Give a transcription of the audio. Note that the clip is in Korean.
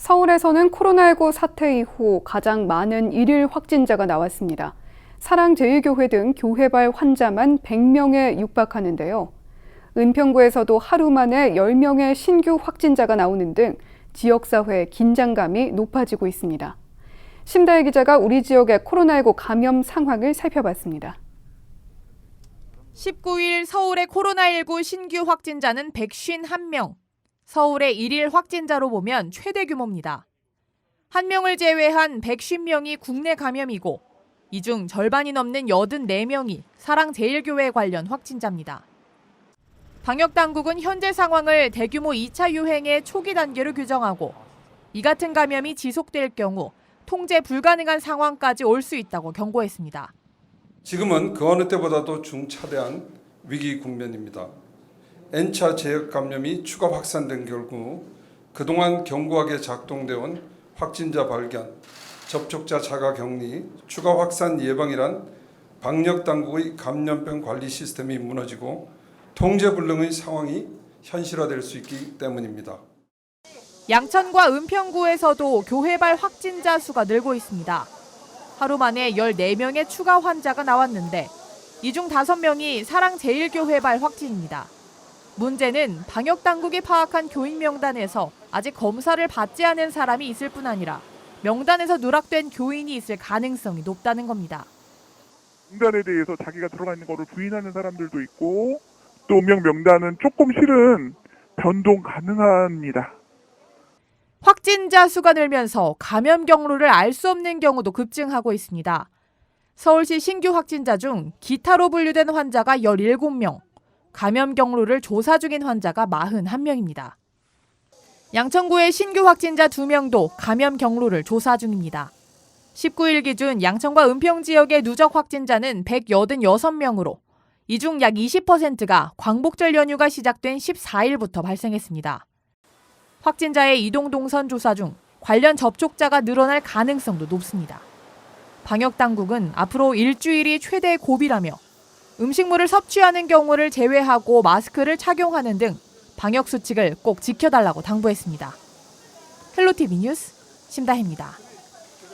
서울에서는 코로나19 사태 이후 가장 많은 일일 확진자가 나왔습니다. 사랑제일교회 등 교회발 환자만 100명에 육박하는데요. 은평구에서도 하루 만에 10명의 신규 확진자가 나오는 등 지역사회 긴장감이 높아지고 있습니다. 심다혜 기자가 우리 지역의 코로나19 감염 상황을 살펴봤습니다. 19일 서울의 코로나19 신규 확진자는 151명. 서울의 일일 확진자로 보면 최대 규모입니다. 한 명을 제외한 150명이 국내 감염이고 이 중 절반이 넘는 84명이 사랑제일교회 관련 확진자입니다. 방역 당국은 현재 상황을 대규모 2차 유행의 초기 단계로 규정하고 이 같은 감염이 지속될 경우 통제 불가능한 상황까지 올 수 있다고 경고했습니다. 지금은 그 어느 때보다도 중차대한 위기 국면입니다. N차 제역 감염이 추가 확산된 결국 그동안 견고하게 작동돼 온 확진자 발견, 접촉자 자가 격리, 추가 확산 예방이란 방역 당국의 감염병 관리 시스템이 무너지고 통제 불능의 상황이 현실화될 수 있기 때문입니다. 양천과 은평구에서도 교회발 확진자 수가 늘고 있습니다. 하루 만에 14명의 추가 환자가 나왔는데 이 중 5명이 사랑제일교회발 확진입니다. 문제는 방역 당국이 파악한 교인 명단에서 아직 검사를 받지 않은 사람이 있을 뿐 아니라 명단에서 누락된 교인이 있을 가능성이 높다는 겁니다. 명단에 대해서 자기가 들어가 있는 거를 부인하는 사람들도 있고 또 운명 명단은 조금 실은 변동 가능합니다. 확진자 수가 늘면서 감염 경로를 알 수 없는 경우도 급증하고 있습니다. 서울시 신규 확진자 중 기타로 분류된 환자가 17명, 감염 경로를 조사 중인 환자가 41명입니다. 양천구의 신규 확진자 2명도 감염 경로를 조사 중입니다. 19일 기준 양천과 은평 지역의 누적 확진자는 186명으로 이 중 약 20%가 광복절 연휴가 시작된 14일부터 발생했습니다. 확진자의 이동 동선 조사 중 관련 접촉자가 늘어날 가능성도 높습니다. 방역 당국은 앞으로 일주일이 최대 고비라며 음식물을 섭취하는 경우를 제외하고 마스크를 착용하는 등 방역 수칙을 꼭 지켜달라고 당부했습니다. 헬로티비 뉴스 심다혜입니다.